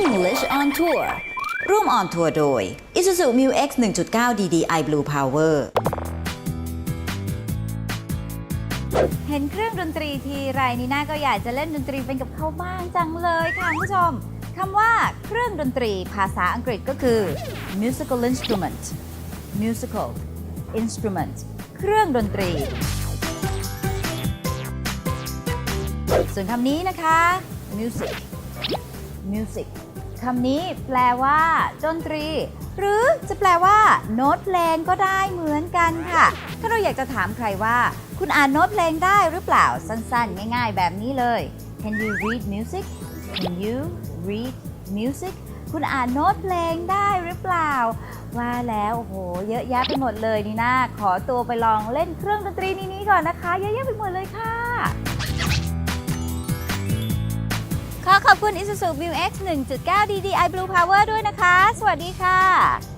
English on Tour ร่วมออนทัวร์โดย Isuzu Mu X 1.9 DDI Blue Power เห็นเครื่องดนตรีทีไรนีน่าก็อยากจะเล่นดนตรีเป็นกับเขาบ้างจังเลยค่ะคุณผู้ชมคำว่าเครื่องดนตรีภาษาอังกฤษก็คือ musical instrument musical instrument เครื่องดนตรี ส่วนคำนี้นะคะ music music คำนี้แปลว่าดนตรี หรือจะแปลว่าโน้ตเพลงก็ได้เหมือนกันค่ะ ถ้าเราอยากจะถามใครว่า คุณอ่านโน้ตเพลงได้หรือเปล่าสั้นๆ ง่ายๆ แบบนี้เลย Can you read music Can you read music คุณอ่านโน้ตเพลงได้หรือเปล่า ว่าแล้วโอ้โห เยอะแยะไปหมดเลยนี่นาขอตัวไปลองเล่นเครื่องดนตรีนี้นี้ก่อนนะคะ เยอะแยะไปหมดเลยค่ะ ขอขอบคุณ Isuzu Mu X 1.9 DDI Blue Power ด้วยนะคะ สวัสดีค่ะ